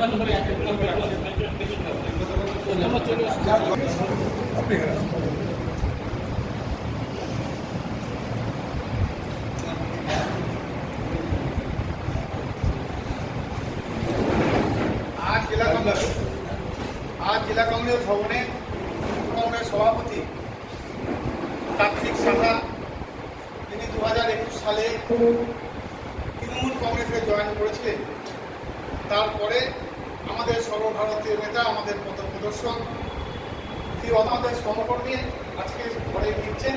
আজ জেলা কংগ্রেস আজ জেলা কংগ্রেস ভবনে কংগ্রেস সভাপতি কার্তিক সাহা তিনি দু হাজার একুশ সালে তৃণমূল কংগ্রেসে জয়েন করেছিলেন তারপরে সর্বভারতীয় নেতা আমাদের পথ প্রদর্শক শ্রী আমাদের সহকর্মী আজকে ঘরে ফিরছেন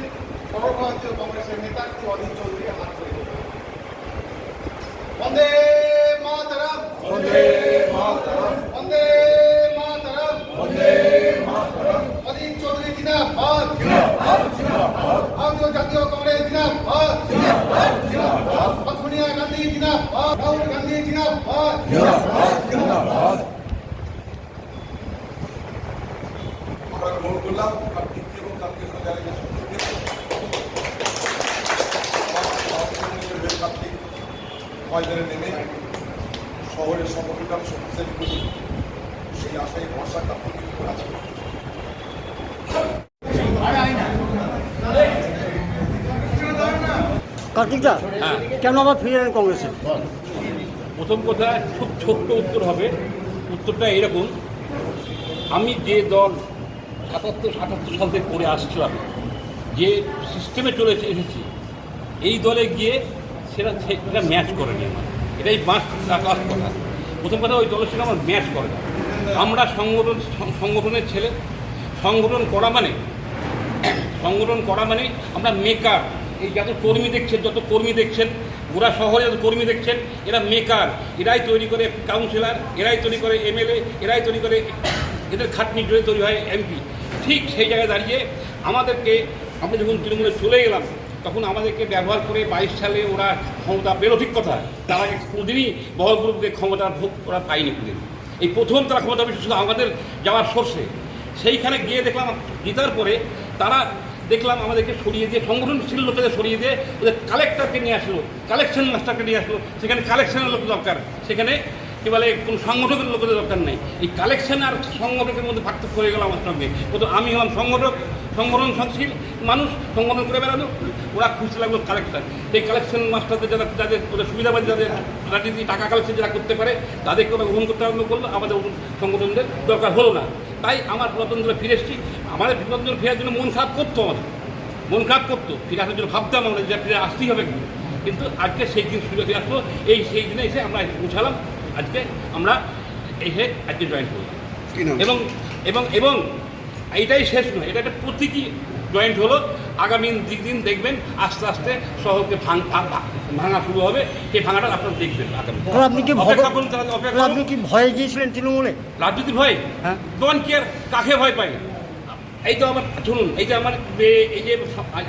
সর্বভারতীয় কংগ্রেসের নেতা শ্রী অধীর চৌধুরী হাত ধরে বন্দে মাতারাম! বন্দে মাতারাম! বন্দে মাতারাম! বন্দে ময়দানে নেমে শহরের সর্বপ্রকার শক্তিশালী করুন সেই আশায় ভরসা কার্তিক আছে। কার্তিকদা হ্যাঁ। কেন আবার ফিরে এলেন কংগ্রেসে? প্রথম কথা খুব ছোট্ট উত্তর হবে। উত্তরটা এরকম আমি যে দল সাতাত্তর সাতাত্তর সাল থেকে করে আসছিলাম যে সিস্টেমে চলে এসেছি এই দলে গিয়ে সেটা সেটা ম্যাচ করে করেনি আমার। এটাই বাঁশ আকাশ কথা। প্রথম কথা ওই দলের সঙ্গে আমার ম্যাচ করে না। আমরা সংগঠন, সংগঠনের ছেলে। সংগঠন করা মানে সংগঠন করা মানে আমরা মেকার এই যত কর্মী দেখছেন, যত কর্মী দেখছেন, গোড়া শহরে যত কর্মী দেখছেন, এরা মেকার এরাই তৈরি করে কাউন্সিলর এরাই তৈরি করে এমএলএ এরাই তৈরি করে এদের খাটনি জুড়ে তৈরি হয় এমপি ঠিক সেই জায়গায় দাঁড়িয়ে আমাদেরকে, আমরা যখন তৃণমূলে চলে গেলাম তখন আমাদেরকে ব্যবহার করে বাইশ সালে ওরা ক্ষমতা পেল ঠিক কথা। তারা কোনোদিনই বহরপুরকে ক্ষমতা ভোগ ওরা পায়নি কোনোদিন। এই প্রথম তারা ক্ষমতা পেয়েছে শুধু আমাদের যাওয়ার সোর্সে। সেইখানে গিয়ে দেখলাম জেতার পরে তারা দেখলাম আমাদেরকে সরিয়ে দিয়ে, সংগঠনশীল লোকেদের সরিয়ে দিয়ে ওদের কালেক্টরকে নিয়ে আসলো কালেকশন মাস্টারকে নিয়ে আসলো। সেখানে কালেকশনের লোক দরকার। সেখানে কি বলে, কোনো সংগঠকের লোকেদের দরকার নেই। এই কালেকশন আর সংগঠকের মধ্যে পার্থক্য হয়ে গেল আমার সঙ্গে। প্রথম আমি হলাম সংগঠক সংগঠন সংশীল মানুষ, সংগঠন করে বেড়ানো। ওরা খুশি লাগল কালেকশন এই কালেকশন মাস্টারদের যারা যাদের ওদের সুবিধাবাদী যাদের রাজনীতি টাকা কালেকশন যারা করতে পারে তাদেরকে ওরা গ্রহণ করতে আরম্ভ করল। আমাদের সংগঠনদের দরকার হলো না। তাই আমার পুরাতন দলে ফিরে এসেছি। আমাদের পুরাতন দলে ফেরার জন্য মন খারাপ করতো আমাদের। মন খারাপ করতো। ফিরে আসার জন্য ভাবতাম আমরা যে ফিরে আসতেই হবে কিন্তু। কিন্তু আজকে সেই দিন সুযোগ আসলো। এই সেই দিনে এসে আমরা পৌঁছালাম। আজকে আমরা এসে আজকে জয়েন করলাম। এবং এবং এবং এইটাই শেষ নয়। এটা একটা প্রতীকী জয়েন্ট হলো আগামী দিক দিন দেখবেন আস্তে আস্তে শহরকে ভাঙ শুরু হবে সেই ভাঙাটা আপনারা দেখবেন আগামী আপনি কি আপনি কি ভয়ে গিয়েছিলেন তৃণমূলে? রাজনীতির ভয়? হ্যাঁ। কি আর কাকে ভয় পাই এই তো আমার শুনুন এই যে আমার এই যে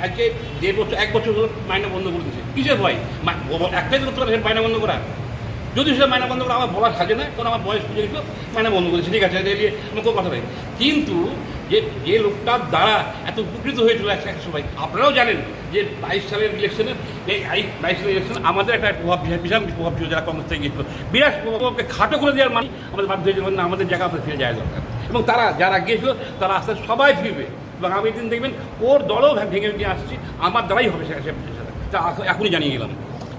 আজকে দেড় বছর এক বছর হলো মাইনা বন্ধ করে দিয়েছে। কিসের ভয়? একটাই তো উত্তর আছে মাইনা বন্ধ করা। যদি সেটা মাইনা বন্ধ করা আমার বলার সাজে না কারণ আমার বয়স পুজো দিল মাইনা বন্ধ করেছে। ঠিক আছে এটা নিয়ে আমার কোনো কথা নেই কিন্তু যে যে লোকটার দ্বারা এত উপকৃত হয়েছিল এক এক সময় আপনারাও জানেন যে বাইশ সালের ইলেকশনে এই বাইশ সালের ইলেকশন আমাদের একটা প্রভাব বিশাল- প্রভাব ছিল যারা কংগ্রেস থেকে গিয়েছিল। বিরাট প্রভাবকে খাটো করে দেওয়ার মানে আমাদের বাধ্য হয়েছিল না আমাদের জায়গা আমাদের ফিরে যাওয়া দরকার। এবং তারা যারা গিয়েছিল তারা আস্তে সবাই ফিরবে। এবং আমি দিন দেখবেন ওর দলও ভেঙে ভেঙে আসছি আমার দ্বারাই হবে সেটা সেটা। তা এখনই জানিয়ে গেলাম।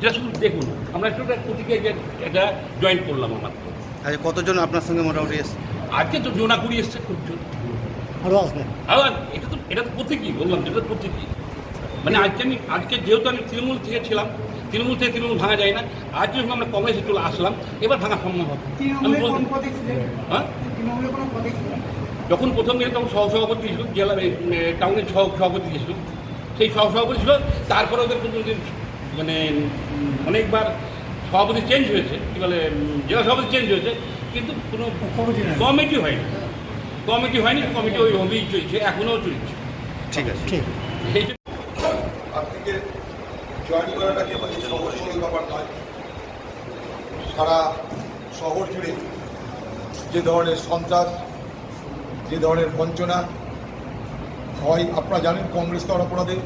যেটা শুধু দেখুন আমরা একটু প্রতীকে এটা জয়েন করলাম আমার। আচ্ছা কতজন আপনার সঙ্গে মোটামুটি এসছে? আজকে তো জোনা কুড়ি এসছে খুব আরও আসবেন আর এটা তো এটা তো প্রতীকী বললাম এটা তো প্রতীকী। মানে আজকে আমি আজকে যেহেতু আমি তৃণমূল থেকে ছিলাম তৃণমূল থেকে তৃণমূল ভাঙা যায় না আজ যখন আমরা কংগ্রেসে চলে আসলাম এবার ভাঙা সম্ভব হবে। হ্যাঁ? যখন প্রথম গেলে তখন সহসভাপতি ছিল জেলা টাউনের সহ সভাপতি ছিল। সেই সহসভাপতি ছিল তারপরে ওদের কোনো মানে অনেকবার সভাপতি চেঞ্জ হয়েছে কী বলে জেলা সভাপতি চেঞ্জ হয়েছে কিন্তু কোনো কমিটি হয়নি। কমিটি হয়নি কমিটি ওই ওইভাবেই চলছে এখনও চলছে। ঠিক আছে। ঠিক। এই জয়েন সহজ ব্যাপার নয় সারা শহর জুড়ে যে ধরনের সন্ত্রাস যে ধরনের বঞ্চনা হয় আপনারা জানেন কংগ্রেস তো অপরাধে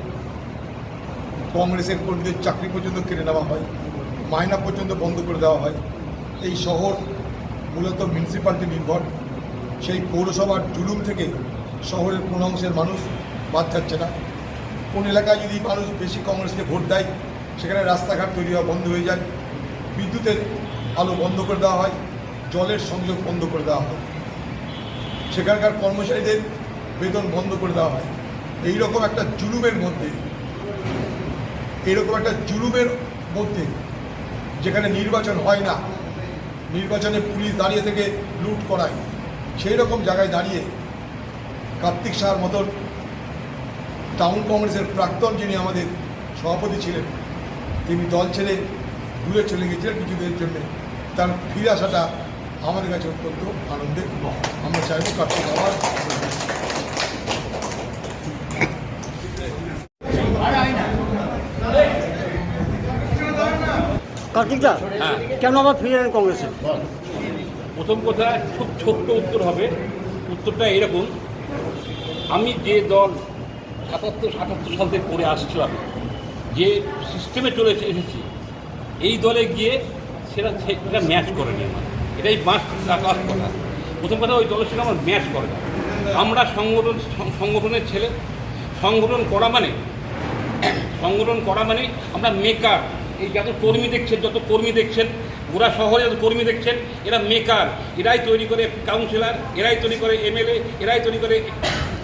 কংগ্রেসের কর্মীদের চাকরি পর্যন্ত কেড়ে নেওয়া হয় মাইনা পর্যন্ত বন্ধ করে দেওয়া হয়। এই শহর মূলত মিউনিসিপ্যালিটি নির্ভর। সেই পৌরসভার জুলুম থেকে শহরের কোন অংশের মানুষ বাদ যাচ্ছে না। কোন এলাকায় যদি মানুষ বেশি কংগ্রেসকে ভোট দেয়, সেখানে রাস্তাঘাট তৈরি হওয়া বন্ধ হয়ে যায়, বিদ্যুতের আলো বন্ধ করে দেওয়া হয়, জলের সংযোগ বন্ধ করে দেওয়া হয়, সেখানকার কর্মচারীদের বেতন বন্ধ করে দেওয়া হয়। এই রকম একটা জুলুমের মধ্যে, এইরকম একটা জুলুমের মধ্যে যেখানে নির্বাচন হয় না, নির্বাচনে পুলিশ দাঁড়িয়ে থেকে লুট করায়। সেই রকম জায়গায় দাঁড়িয়ে কার্তিক সাহার মতন টাউন কংগ্রেসের প্রাক্তন যিনি আমাদের সভাপতি ছিলেন তিনি দল ছেড়ে দূরে চলে গেছিলেন কিছুদিনের জন্য। তার ফিরে আসাটা আমাদের কাছে অত্যন্ত আনন্দের আমরা চাইব কার্তিক আবার কার্তিক দা হ্যাঁ। কেন আবার ফিরে এলেন কংগ্রেসে? প্রথম কথা, খুব ছোট্ট উত্তর হবে। উত্তরটা এরকম, আমি যে দল সাতাত্তর সাতাত্তর সাল থেকে করে আসছিলাম, যে সিস্টেমে চলে এসে- এসেছি, এই দলে গিয়ে সেটা সেটা ম্যাচ করেনি আমার। এটাই মাস আকাশ কথা। প্রথম কথা, ওই দলের সঙ্গে আমার ম্যাচ করে না। আমরা সংগঠন সংগঠনের ছেলে। সংগঠন করা মানে? সংগঠন করা মানে আমরা মেকার এই যত কর্মী দেখছেন, যত কর্মী দেখছেন গোড়া শহরে যত কর্মী দেখছেন, এরা মেকার, এরাই তৈরি করে কাউন্সিলর এরাই তৈরি করে এমএলএ এরাই তৈরি করে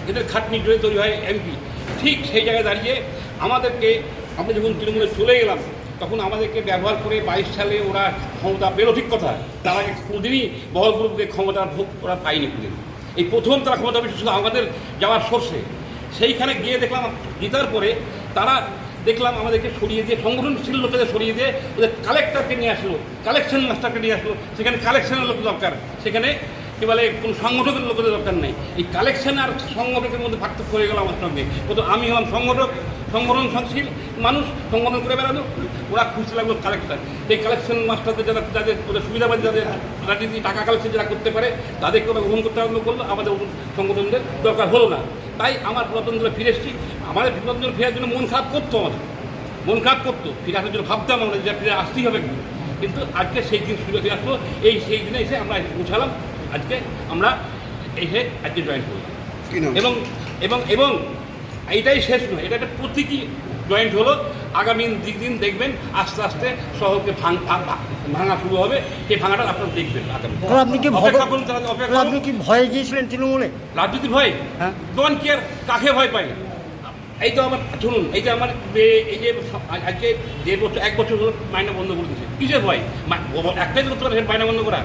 এদের খাটনি জোরে তৈরি হয় এমপি ঠিক সেই জায়গায় দাঁড়িয়ে আমাদেরকে, আমরা যখন তৃণমূলে চলে গেলাম, তখন আমাদেরকে ব্যবহার করে বাইশ সালে ওরা ক্ষমতা পেল, ঠিক কথা। তারা কোনোদিনই বহলপুরকে ক্ষমতা ভোগ ওরা পায়নি কোনোদিন। এই প্রথম তারা ক্ষমতা পেয়েছে শুধু আমাদের যাওয়ার সোর্সে সেইখানে গিয়ে দেখলাম জেতার পরে তারা দেখলাম আমাদেরকে সরিয়ে দিয়ে, সংগঠনশীল লোকেদের সরিয়ে দিয়ে ওদের কালেক্টরকে নিয়ে আসলো কালেকশন মাস্টারকে নিয়ে আসলো। সেখানে কালেকশনের লোক দরকার। সেখানে কি বলে, কোনো সংগঠকের লোকেদের দরকার নেই। এই কালেকশন আর সংগঠকের মধ্যে পার্থক্য হয়ে গেল আমার সঙ্গে। তো আমি হলাম সংগঠক, সংগঠনশীল মানুষ, সংগঠন করে বেড়ানো ওরা খুশি লাগল কালেক্টর এই কালেকশন মাস্টারদের যারা, যাদের ওদের সুবিধাবাদী যাদের রাজনীতি টাকা কালেকশন যারা করতে পারে, তাদেরকে ওরা গ্রহণ করতে আরম্ভ করল। আমাদের সংগঠনদের দরকার হলো না। তাই আমার পুরাতন দলে ফিরে এসেছি। আমাদের দলে ফেরার জন্য মন খারাপ করতো আমাদের। মন খারাপ করতো ফিরে আসার জন্য ভাবতাম আমরা যে ফিরে আসতেই হবে একদিন। কিন্তু আজকে সেই দিন ফিরে ফিরে আসলো এই সেই দিনে এসে আমরা পৌঁছালাম। আজকে আমরা এসে আজকে জয়েন করলাম। এবং এবং এবং এইটাই শেষ নয় এটা একটা প্রতীকী জয়েন্ট হলো। আগামী দিক দিন দেখবেন আস্তে আস্তে শহরকে ভাঙ ভাঙ- ভাঙ- ভাঙা শুরু হবে। সেই ভাঙাটা আপনারা দেখবেন আপনি কি ভয় অপেক্ষা করুন তাহলে অপেক্ষা তাহলে আপনি কি ভয়ে গিয়েছিলেন তৃণমূলে? রাজনীতি ভয়? হ্যাঁ। দোকান কি আর কাকে ভয় পাই এই তো আমার, শুনুন, এই যে আমার এই যে আজকে দেড় বছর, এক বছর হলো মাইনা বন্ধ করে দিয়েছে। কিসের ভয়? একটাই করতে পারে মাইনা বন্ধ করা।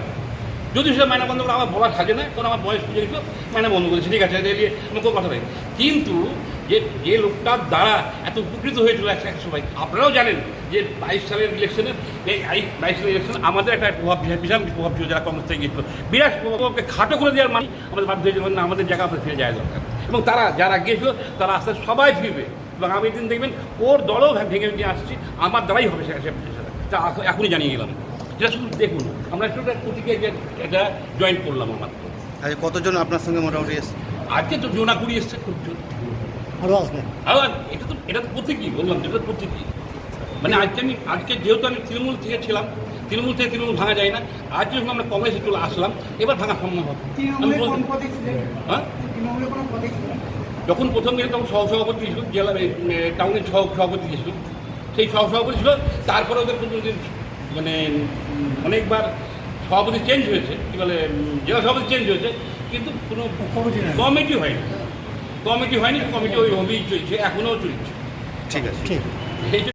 যদি সে মাইনা বন্ধ করা, আমার বলার সাজে না, কারণ আমার বয়স বুঝে গেছিল মাইনা বন্ধ করেছে, ঠিক আছে এটা নিয়ে আমার কোনো কথা নেই কিন্তু যে যে লোকটার দ্বারা এত উপকৃত হয়েছিল এক এক সময়, আপনারাও জানেন যে বাইশ সালের ইলেকশনের এই বাইশ সালের ইলেকশন আমাদের একটা প্রভাব বিশাল প্রভাব ছিল, যারা কংগ্রেস থেকে গিয়েছিল। বিরাট প্রভাবকে খাটো করে দেওয়ার মানে আমাদের বাধ্য হয়েছিল না, আমাদের জায়গা আমাদের ফিরে যাওয়া দরকার। এবং তারা যারা গিয়েছিল তারা আস্তে সবাই ফিরবে। এবং আমি দিন দেখবেন ওর দলও ভেঙে ভেঙে আসছি আমার দ্বারাই হবে সেটা তা এখনই জানিয়ে গেলাম। যেটা শুধু দেখুন আমরা শুধু একটা প্রতীকে যে এটা জয়েন করলাম আমার। আচ্ছা কতজন আপনার সঙ্গে মোটামুটি এসছে? আজকে তো জোনা কুড়ি এসছে খুব জোর। আরও আসবেন আর এটা তো এটা তো প্রতীকী বললাম যেটা প্রতীকী। মানে আজকে আমি আজকে যেহেতু আমি তৃণমূল থেকে ছিলাম তৃণমূল থেকে তৃণমূল ভাঙা যায় না। আজ যখন আমরা কংগ্রেসে চলে আসলাম এবার ভাঙা সম্ভব হবে। হ্যাঁ? যখন প্রথম গেলে তখন সহসভাপতি ছিল জেলা টাউনের সহ সভাপতি ছিল। সেই সহসভাপতি ছিল তারপরে ওদের মানে অনেকবার সভাপতি চেঞ্জ হয়েছে কী বলে জেলা সভাপতি চেঞ্জ হয়েছে কিন্তু কোনো কমিটি হয়নি। কমিটি হয়নি কমিটি ওই ওইভাবেই চলছে এখনও চলছে। ঠিক আছে। ঠিক যে